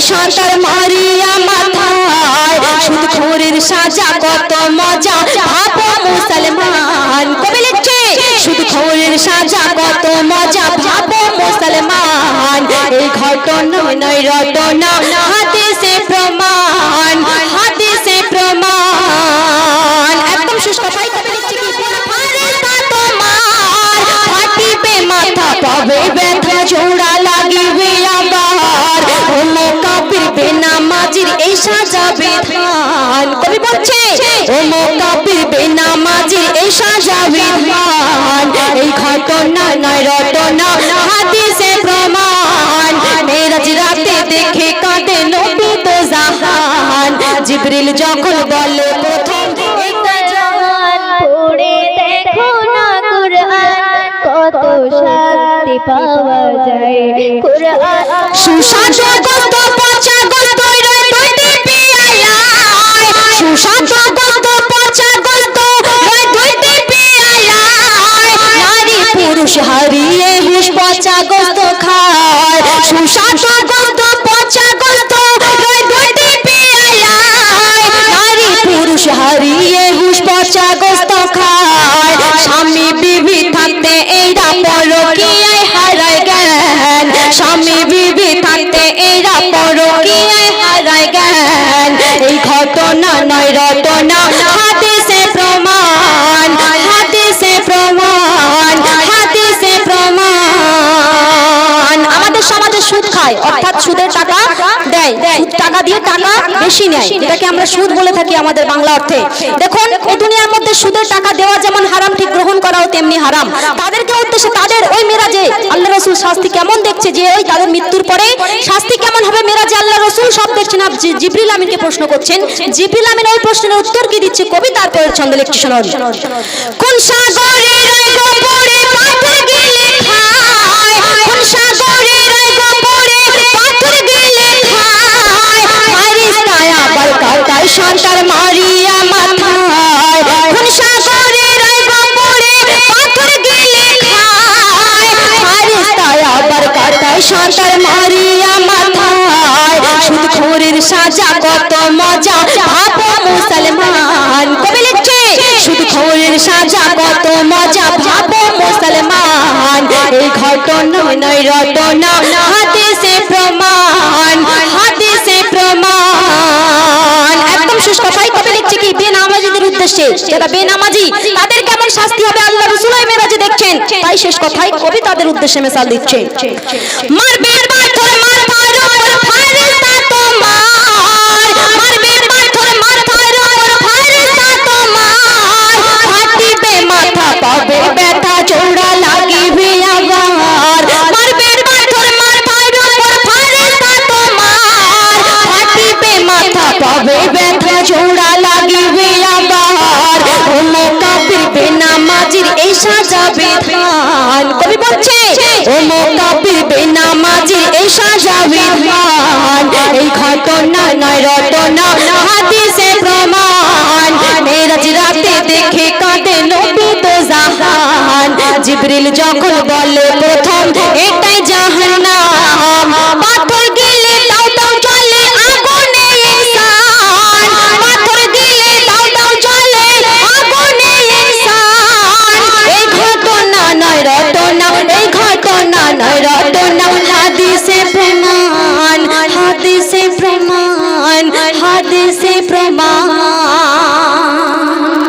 সাঁতার মারিয়া মাথায়। শুধু খোরের সাজা, কত মজা। ভাবো মুসলমান, কবি লিখছে? শুধু খোরের সাজা, কত মজা। ভাবো মুসলমান, এই ঘটনা নয়, রটনা। বিধান কবি বলছে ওমো কাপির বেনামাজির এই সাজা বিধান। এই ঘটনা নয় রটনা হাদিসে প্রমাণ। মেরাজ রাতে দেখে কাঁদে নবী তো জাহান। জিবরিল যখন বলে প্রথম কত পাওয়া যায়। কুরআন সুশাসন পচা গত স্বামী বিবি থাকতে এইরা পরকীয়ায় বেশি এটাকে আমরা সুদ বলে থাকি আমাদের বাংলা অর্থে। দেখুন, এই দুনিয়ার মধ্যে সুদের টাকা দেওয়া যেমন হারাম, ঠিক গ্রহণ করাও তেমনি হারাম। তাদেরকে উদ্দেশ্যে তাদের ওই মেরাজে আল্লাহ রসুল শাস্তি কেমন দেখছে যে ওই তাদের মৃত্যুর পরে শাস্তি কেমন হবে রসুল শব্দের দেখছেন জিব্রিল আমিনকে প্রশ্ন করছেন। জিবরিল আমিন ওই প্রশ্নের উত্তর কি দিচ্ছে? কবি তারপরের ছন্দ লিখছে শোনান কোন সাগরের গোপরে পাথর গেলে খায়। কোন সাগরের গোপরে পাথর গেলে খায়। ফারিস্তায় আবার কাটায় শান্তার মারিয়া সাজা, কত মজা। ভাবো মুসলমান, কবি লিখছে? সুদ খোরের সাজা, কত মজা। ভাবো মুসলমান, এই ঘটনা নয় রটনা। হাদিসে প্রমাণ হাদিসে প্রমাণ। একদম শুষ্ক ভাই কবি লিখছে কি? বেনামাজিদের উদ্দেশ্যে। যারা বেনামাজি, তাদের কেমন শাস্তি হবে? আল্লাহ রসুল ওই মেরাজে দেখছেন। তাই শেষ কথাই কবি তাদের উদ্দেশ্যে মেসাল দিচ্ছে? মারবে পাথর মাথার বেনামাজির এই সাজা কবি বলছে বেনামাজির এই সাজা ধান এই ঘটনা নয় হাদিসে প্রমাণ। মেরাজ রাতে দেখে নবী তো জাহান। জিবরিল যখন বলে প্রথম, এটাই জাহান্নাম